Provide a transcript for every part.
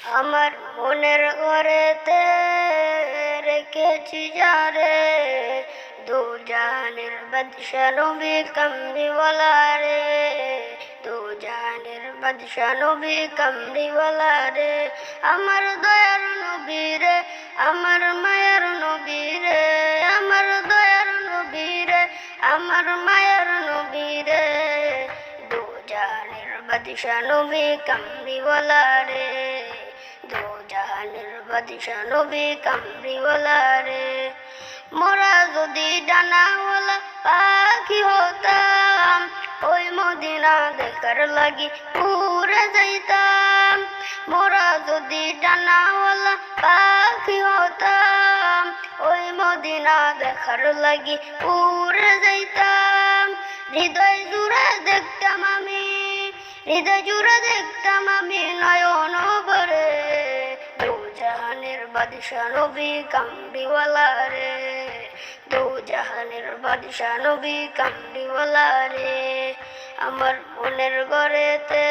আমার মনের ঘরেতে রেখেছি যারে। দু জানের বাদশা নবী কামরিওয়ালা রে দু জানের বাদশা নবী কামরিওয়ালা রে আমার দয়ার নবী রে আমার মায়ের নবী রে আমার দয়ার নবী রে আমার মায়ের নবী রে দু জানের বাদশা কামরিওয়ালা রে জাহানের বাদশা নবী কামরিওয়ালা রে মোরা যদি ডানাওয়ালা পাখি হতাম, ওই মদিনা দেখার লাগি উড়ে যাইতাম। মোরা যদি ডানাওয়ালা পাখি হতাম, ওই মদিনা দেখার লাগি উড়ে যাইতাম। হৃদয় জুড়ে দেখতাম আমি, হৃদয় জুড়ে দেখতাম আমি নয়ন ভরে জাহানের বাদশা নবী কামড়িওয়ালা রে। দু জাহানের বাদশা নবী কামড়িওয়ালা রে। আমার মনের ঘরেতে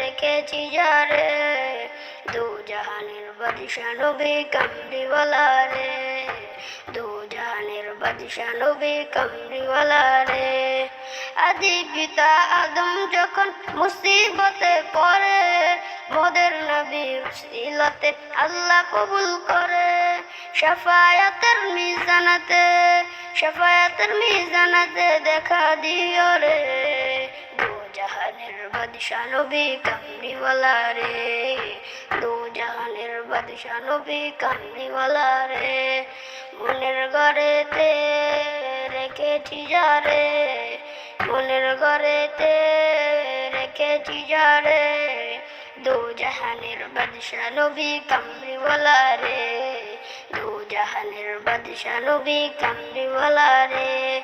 রেখেছি যারে দু জাহানের বাদশা নবী কামড়িওয়ালা রে। দু জাহানের বাদশা নবী কামড়িওয়ালা রে। আদি পিতা আদম যখন মুসিবতে পড়ে মোদের নবীর সিলাতে আল্লাহ কবুল করে। শাফায়াতের মিজানাতে শাফায়াতের মিজানাতে দেখা দিও রে। দু জাহানের বাদশা নবী কামরিওয়ালা রে। দু জাহানের বাদশা নবী কামরিওয়ালা রে। মনের ঘরেতে রেখেছি যারে মনের ঘরেতে রেখেছি যারে দু জাহানের বাদশা নবী কামরিওয়ালা রে। দু জাহানের বাদশা নবী কামরিওয়ালা রে।